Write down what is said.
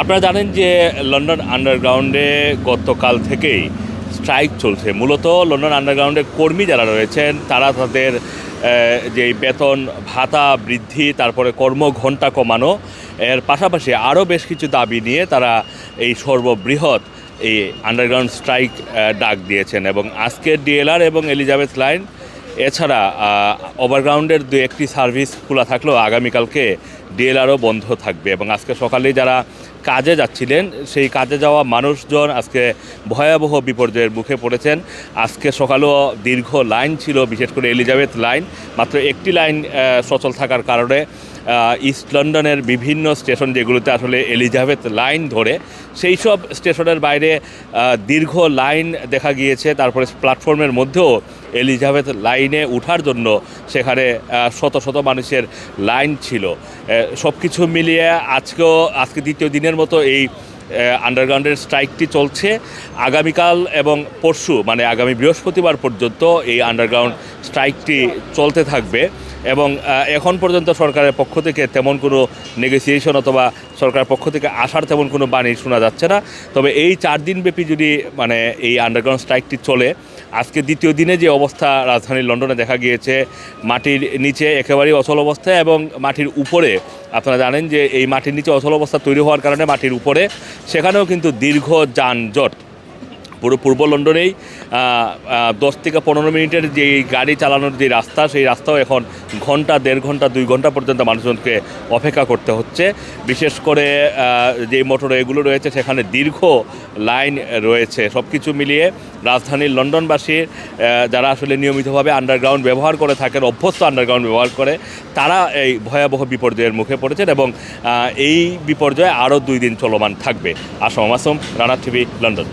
আপনারা জানেন যে লন্ডন আন্ডারগ্রাউন্ডে গতকাল থেকেই স্ট্রাইক চলছে। মূলত লন্ডন আন্ডারগ্রাউন্ডের কর্মী যারা রয়েছেন, তারা তাদের যে বেতন, ভাতা বৃদ্ধি, তারপরে কর্মঘণ্টা কমানো, এর পাশাপাশি আরও বেশ কিছু দাবি নিয়ে তারা এই সর্ববৃহৎ এই আন্ডারগ্রাউন্ড স্ট্রাইক ডাক দিয়েছেন এবং আজকের ডিএলআর এবং এলিজাবেথ লাইন, এছাড়া ওভারগ্রাউন্ডের দু একটি সার্ভিস খোলা থাকলেও আগামীকালকে ডিএলআরও বন্ধ থাকবে এবং আজকে সকালে যারা কাজে যাচ্ছিলেন, সেই কাজে যাওয়া মানুষজন আজকে ভয়াবহ বিপর্যয়ের মুখে পড়েছেন। আজকে সকালেও দীর্ঘ লাইন ছিল, বিশেষ করে এলিজাবেথ লাইন। মাত্র একটি লাইন সচল থাকার কারণে ইস্ট লন্ডনের বিভিন্ন স্টেশন যেগুলোতে আসলে এলিজাবেথ লাইন ধরে, সেই সব স্টেশনের বাইরে দীর্ঘ লাইন দেখা গিয়েছে। তারপরে প্ল্যাটফর্মের মধ্যেও এলিজাবেথ লাইনে ওঠার জন্য সেখানে শত শত মানুষের লাইন ছিল। সব কিছু মিলিয়ে আজকেও, আজকে দ্বিতীয় দিনের মতো এই আন্ডারগ্রাউন্ডের স্ট্রাইকটি চলছে। আগামীকাল এবং পরশু মানে আগামী বৃহস্পতিবার পর্যন্ত এই আন্ডারগ্রাউন্ড স্ট্রাইকটি চলতে থাকবে এবং এখন পর্যন্ত সরকারের পক্ষ থেকে তেমন কোনো নেগোসিয়েশন অথবা সরকারের পক্ষ থেকে আসার তেমন কোনো বাণী শোনা যাচ্ছে না। তবে এই চার দিনব্যাপী যদি মানে এই আন্ডারগ্রাউন্ড স্ট্রাইকটি চলে আজকে দ্বিতীয় দিনে যে অবস্থা রাজধানী লন্ডনে দেখা গিয়েছে, মাটির নিচে একেবারেই অচল অবস্থা এবং মাটির উপরে, আপনারা জানেন যে এই মাটির নিচে অচল অবস্থা তৈরি হওয়ার কারণে মাটির উপরে, সেখানেও কিন্তু দীর্ঘ যানজট। পুরো পূর্ব লন্ডনেই দশ থেকে পনেরো মিনিটের যে গাড়ি চালানোর যে রাস্তা, সেই রাস্তাও এখন ঘণ্টা, দেড় ঘণ্টা, দুই ঘণ্টা পর্যন্ত মানুষজনকে অপেক্ষা করতে হচ্ছে। বিশেষ করে যে মোটর এগুলো রয়েছে, সেখানে দীর্ঘ লাইন রয়েছে। সব কিছু মিলিয়ে রাজধানীর লন্ডনবাসীর যারা আসলে নিয়মিতভাবে আন্ডারগ্রাউন্ড ব্যবহার করে থাকেন, অভ্যস্ত আন্ডারগ্রাউন্ড ব্যবহার করে, তারা এই ভয়াবহ বিপর্যয়ের মুখে পড়েছেন এবং এই বিপর্যয় আরও দুই দিন চলমান থাকবে। Assam Assam Rana TV, London.